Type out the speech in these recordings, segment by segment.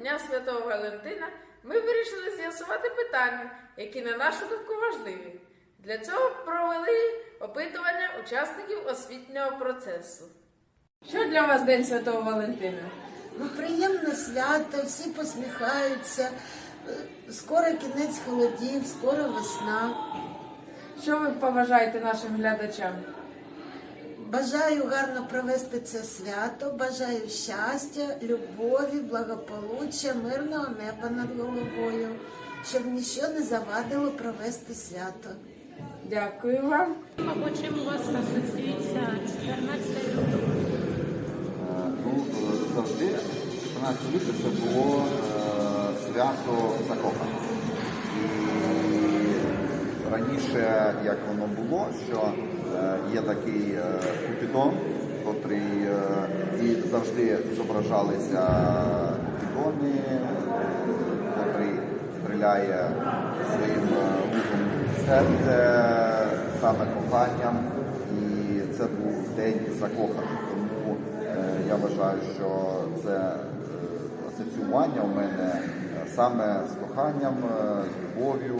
Дня Святого Валентина ми вирішили з'ясувати питання, які, на нашу думку, важливі. Для цього провели опитування учасників освітнього процесу. Що для вас День Святого Валентина? Ну, приємне свято, всі посміхаються. Скоро кінець холодів, скоро весна. Що ви побажаєте нашим глядачам? Бажаю гарно провести це свято, бажаю щастя, любові, благополуччя, мирного неба над головою, щоб нічого не завадило провести свято. Дякую вам. Чим у вас асоціюється 14 лютого? Ну, е, завжди 14 лютого це було е, свято закоханих. І раніше, як воно було, що е, є такий е, купідон, котрий е, і завжди зображалися купідони, е, котрий стріляє своїм е, серце, саме коханням. І це був день закоханих. Тому е, я вважаю, що це е, асоціювання у мене е, саме з коханням, е, любов'ю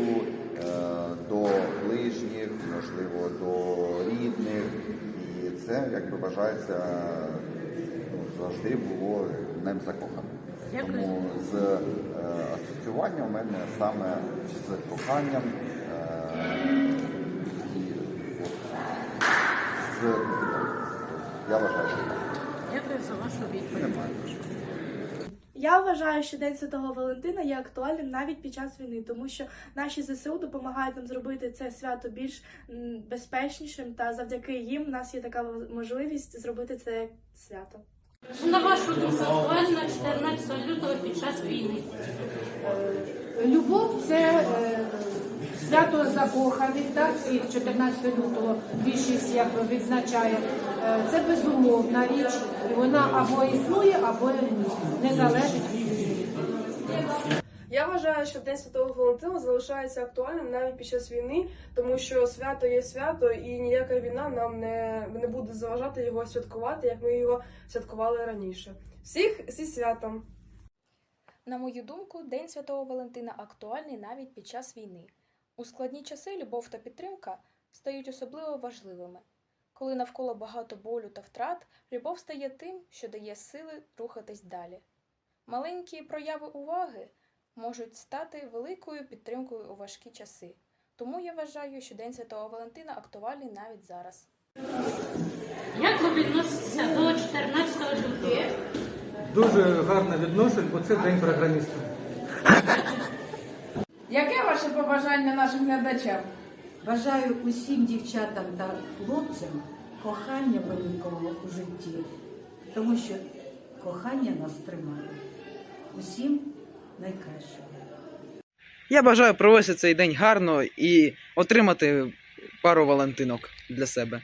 е, до ближніх, можливо, до рідних. І це якби вважається ну, завжди було днем закоханих. Дякую. Тому з е, асоціювання у мене саме з коханням. Е, і от з я вважаю, що. Дякую за вашу відповідь. Я вважаю, що День Святого Валентина є актуальним навіть під час війни, тому що наші ЗСУ допомагають нам зробити це свято більш безпечнішим, та завдяки їм в нас є така можливість зробити це свято. На вашу думку, актуально 14 лютого під час війни. Любов це е, свято закоханих, так, і 14 лютого більшість якби відзначає. Е, це безумовна річ, і вона або існує, або. Не залежить від. Я вважаю, що День Святого Валентина залишається актуальним навіть під час війни, тому що свято є свято, і ніяка війна нам не, не буде заважати його святкувати, як ми його святкували раніше. Всіх зі святом! На мою думку, День Святого Валентина актуальний навіть під час війни. У складні часи любов та підтримка стають особливо важливими. Коли навколо багато болю та втрат, любов стає тим, що дає сили рухатись далі. Маленькі прояви уваги можуть стати великою підтримкою у важкі часи. Тому я вважаю, що День Святого Валентина актуальний навіть зараз. Як ви відноситеся до 14 лютого? Дуже гарно відношусь, бо це день програміста. Яке ваше побажання нашим глядачам? Бажаю усім дівчатам та хлопцям кохання великого у житті, тому що кохання нас тримає. Усім найкращого. Я бажаю провести цей день гарно і отримати пару валентинок для себе.